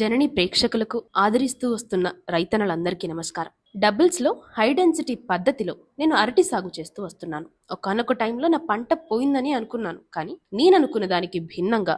జనని ప్రేక్షకులకు ఆదరిస్తూ వస్తున్న రైతన్నలందరికీ నమస్కారం. డబుల్స్లో హై డెన్సిటీ పద్ధతిలో నేను అరటి సాగు చేస్తూ వస్తున్నాను. ఒకనొక టైంలో నా పంట పోయిందని అనుకున్నాను. కానీ నేను అనుకున్న దానికి భిన్నంగా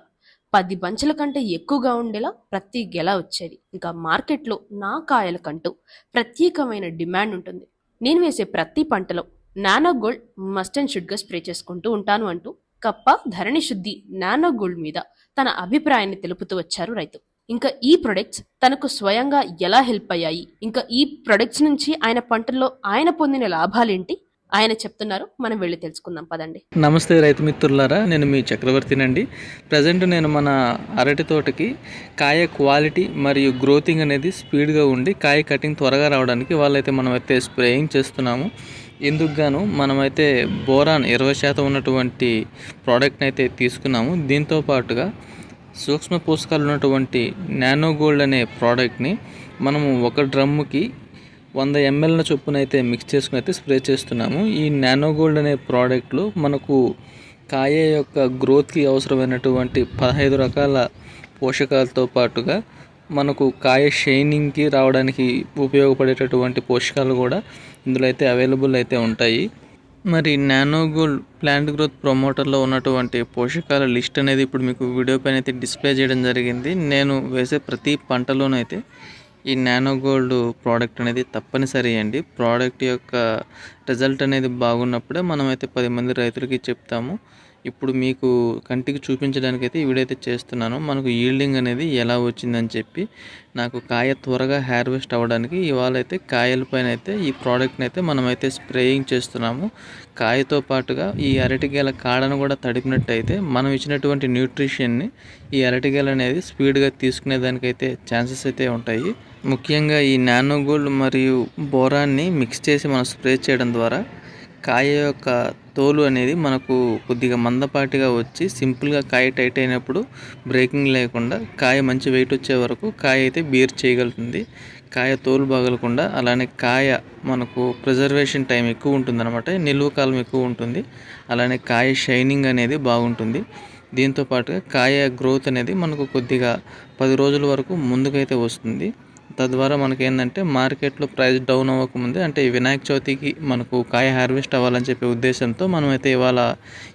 పది బంచుల కంటే ఎక్కువగా ఉండేలా ప్రతి గెల వచ్చేది. ఇంకా మార్కెట్లో నా కాయలకంటూ ప్రత్యేకమైన డిమాండ్ ఉంటుంది. నేను వేసే ప్రతి పంటలో నానో గోల్డ్ మస్ట్ అండ్ షుడ్గా స్ప్రే చేసుకుంటూ ఉంటాను అంటూ కప్ప ధరణి శుద్ధి నానో గోల్డ్ మీద తన అభిప్రాయాన్ని తెలుపుతూ వచ్చారు రైతు. ఇంకా ఈ ప్రొడక్ట్స్ తనకు స్వయంగా ఎలా హెల్ప్ అయ్యాయి? ఇంకా ఈ ప్రొడక్ట్స్ నుంచి ఆయన పంటల్లో ఆయన పొందిన లాభాలేంటి? ఆయన చెప్తున్నారు. మనం వెళ్ళి తెలుసుకుందాం. పదండి. నమస్తే రైతు మిత్రులారా నేను మీ చక్రవర్తినండి. ప్రజెంట్ నేను మన అరటి తోటకి కాయ క్వాలిటీ మరియు గ్రోతింగ్ అనేది స్పీడ్గా ఉండి కాయ కటింగ్ త్వరగా రావడానికి వాళ్ళైతే మనమైతే స్ప్రేయింగ్ చేస్తున్నాము. ఇందుకు గాను మనమైతే బోరాన్ ఇరవై శాతం ఉన్నటువంటి ప్రోడక్ట్ని అయితే తీసుకున్నాము. దీంతో పాటుగా సూక్ష్మ పోషకాలు ఉన్నటువంటి నానో గోల్డ్ అనే ప్రోడక్ట్ని మనము ఒక డ్రమ్ముకి వంద ఎంఎల్న చొప్పున అయితే మిక్స్ చేసుకుని అయితే స్ప్రే చేస్తున్నాము. ఈ నానో గోల్డ్ అనే ప్రోడక్ట్లో మనకు కాయ యొక్క గ్రోత్కి అవసరమైనటువంటి పదహైదు రకాల పోషకాలతో పాటుగా మనకు కాయ షైనింగ్కి రావడానికి ఉపయోగపడేటటువంటి పోషకాలు కూడా ఇందులో అయితే అవైలబుల్ అయితే ఉంటాయి. మరి నానో గోల్డ్ ప్లాంట్ గ్రోత్ ప్రమోటర్లో ఉన్నటువంటి పోషకాల లిస్ట్ అనేది ఇప్పుడు మీకు వీడియో పైన అయితే డిస్ప్లే చేయడం జరిగింది. నేను వేసే ప్రతి పంటలోనైతే ఈ నానో గోల్డ్ ప్రోడక్ట్ అనేది తప్పనిసరి అండి. ప్రోడక్ట్ యొక్క రిజల్ట్ అనేది బాగున్నప్పుడే మనమైతే పది మంది రైతులకి చెప్తాము. ఇప్పుడు మీకు కంటికి చూపించడానికైతే అయితే ఈ వీడియో అయితే చేస్తున్నాను. మనకు ఈల్డింగ్ అనేది ఎలా వచ్చిందని చెప్పి నాకు కాయ త్వరగా హార్వెస్ట్ అవ్వడానికి ఇవాళ అయితే కాయల పైన అయితే ఈ ప్రోడక్ట్ని అయితే మనమైతే స్ప్రేయింగ్ చేస్తున్నాము. కాయతో పాటుగా ఈ అరటికాయల కాడను కూడా తడిపినట్టయితే మనం ఇచ్చినటువంటి న్యూట్రిషన్ని ఈ అరటికాయలు అనేది స్పీడ్గా తీసుకునే దానికైతే ఛాన్సెస్ అయితే ఉంటాయి. ముఖ్యంగా ఈ నానో గోల్డ్ మరియు బోరాన్ని మిక్స్ చేసి మనం స్ప్రే చేయడం ద్వారా కాయ యొక్క తోలు అనేది మనకు కొద్దిగా మందపాటిగా వచ్చి సింపుల్గా కాయ టైట్ అయినప్పుడు బ్రేకింగ్ లేకుండా కాయ మంచి వెయిట్ వచ్చే వరకు కాయ అయితే బీర్ చేయగలుగుతుంది. కాయ తోలు బాగలకుండా అలానే కాయ మనకు ప్రిజర్వేషన్ టైం ఎక్కువ ఉంటుంది అనమాట నిల్వ కాలం ఎక్కువ ఉంటుంది. అలానే కాయ షైనింగ్ అనేది బాగుంటుంది. దీంతో పాటుగా కాయ గ్రోత్ అనేది మనకు కొద్దిగా పది రోజుల వరకు ముందుకైతే వస్తుంది. తద్వారా మనకి ఏంటంటే మార్కెట్లో ప్రైస్ డౌన్ అవ్వకముందే అంటే వినాయక చవితికి మనకు కాయ హార్వెస్ట్ అవ్వాలని చెప్పే ఉద్దేశంతో మనమైతే ఇవాళ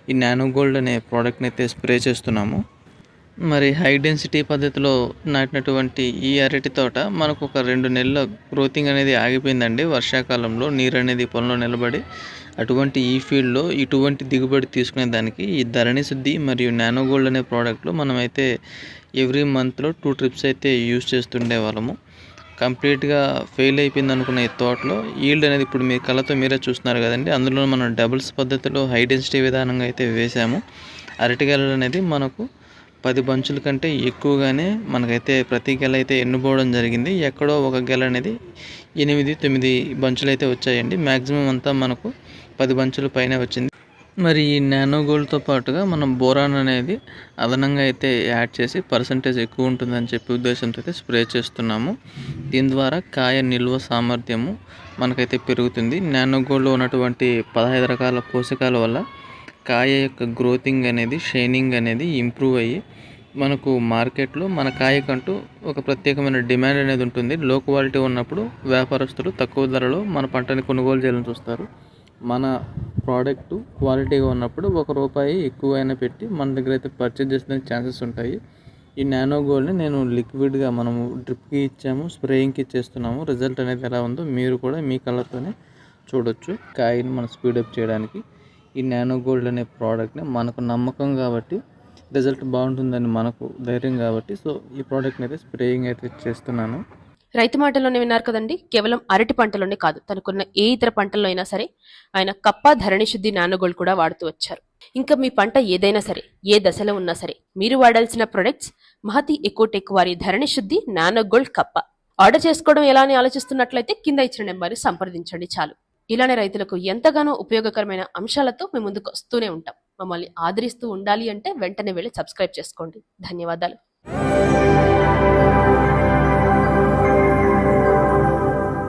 ఈ నానో గోల్డ్ అనే ప్రోడక్ట్ని అయితే స్ప్రే చేస్తున్నాము. మరి హై డెన్సిటీ పద్ధతిలో నాటినటువంటి ఈ అరటి తోట మనకు ఒక రెండు నెలల గ్రోతింగ్ అనేది ఆగిపోయిందండి. వర్షాకాలంలో నీరు అనేది పొలంలో నిలబడి అటువంటి ఈ ఫీల్డ్లో ఇటువంటి దిగుబడి తీసుకునే దానికి ఈ ధరణి శుద్ధి మరియు నానో గోల్డ్ అనే ప్రోడక్ట్లో మనమైతే ఎవ్రీ మంత్లో టూ ట్రిప్స్ అయితే యూజ్ చేస్తుండే వాళ్ళము. కంప్లీట్గా ఫెయిల్ అయిపోయింది అనుకున్న ఈ తోటలో ఈల్డ్ అనేది ఇప్పుడు మీ కళ్ళతో మీరే చూస్తున్నారు కదండి. అందులో మనం డబుల్స్ పద్ధతిలో హై డెన్సిటీ విధానంగా అయితే వేసాము. అరటిగెలలు అనేది మనకు పది బంచుల కంటే ఎక్కువగానే మనకైతే ప్రతి గెల అయితే ఎన్నుకోవడం జరిగింది. ఎక్కడో ఒక గెల అనేది ఎనిమిది తొమ్మిది బంచులు అయితే వచ్చాయండి. మ్యాక్సిమం అంతా మనకు పది బంచుల పైన వచ్చింది. మరి ఈ నానో గోల్డ్తో పాటుగా మనం బోరాన్ అనేది అదనంగా అయితే యాడ్ చేసి పర్సంటేజ్ ఎక్కువ ఉంటుందని చెప్పి ఉద్దేశంతో అయితే స్ప్రే చేస్తున్నాము. దీని ద్వారా కాయ నిల్వ సామర్థ్యము మనకైతే పెరుగుతుంది. నానో గోల్డ్లో ఉన్నటువంటి పదహైదు రకాల పోషకాల వల్ల కాయ యొక్క గ్రోతింగ్ అనేది షైనింగ్ అనేది ఇంప్రూవ్ అయ్యి మనకు మార్కెట్లో మన కాయకంటూ ఒక ప్రత్యేకమైన డిమాండ్ అనేది ఉంటుంది. లో క్వాలిటీ ఉన్నప్పుడు వ్యాపారస్తులు తక్కువ ధరలో మన పంటని కొనుగోలు చేయాలని చూస్తారు. మన ప్రోడక్ట్ క్వాలిటీగా ఉన్నప్పుడు ఒక రూపాయి ఎక్కువైనా పెట్టి మన దగ్గర అయితే పర్చేజ్ చేసిన ఛాన్సెస్ ఉంటాయి. ఈ నానో గోల్డ్ని నేను లిక్విడ్గా మనము డ్రిప్కి ఇచ్చాము స్ప్రేయింగ్కి ఇచ్చేస్తున్నాము రిజల్ట్ అనేది ఎలా ఉందో మీరు కూడా మీ కలర్తోనే చూడొచ్చు. కాయని మనం స్పీడప్ చేయడానికి. ఈ నానో గోల్డ్ అనే ప్రోడక్ట్ని మనకు నమ్మకం కాబట్టి రిజల్ట్ బాగుంటుందని మనకు ధైర్యం కాబట్టి సో ఈ ప్రోడక్ట్ని అయితే స్ప్రేయింగ్ అయితే చేస్తున్నాను. రైతు మాటల్లోనే విన్నారు కదండి. కేవలం అరటి పంటలోనే కాదు తనకున్న ఏ ఇతర పంటల్లో అయినా సరే ఆయన కప్ప ధరణి శుద్ధి నానగోల్డ్ కూడా వాడుతూ వచ్చారు. ఇంకా మీ పంట ఏదైనా సరే ఏ దశలో ఉన్నా సరే మీరు వాడాల్సిన ప్రొడక్ట్స్ మహతి ఎకోటెక్ వారి ధరణి శుద్ధి నానగోల్డ్ కప్ప. ఆర్డర్ చేసుకోవడం ఎలా అని ఆలోచిస్తున్నట్లయితే కింద ఇచ్చిన నెంబర్ సంప్రదించండి చాలు. ఇలానే రైతులకు ఎంతగానో ఉపయోగకరమైన అంశాలతో మేము ముందుకు వస్తూనే ఉంటాం. మమ్మల్ని ఆదరిస్తూ ఉండాలి అంటే వెంటనే వెళ్ళి సబ్స్క్రైబ్ చేసుకోండి. ధన్యవాదాలు.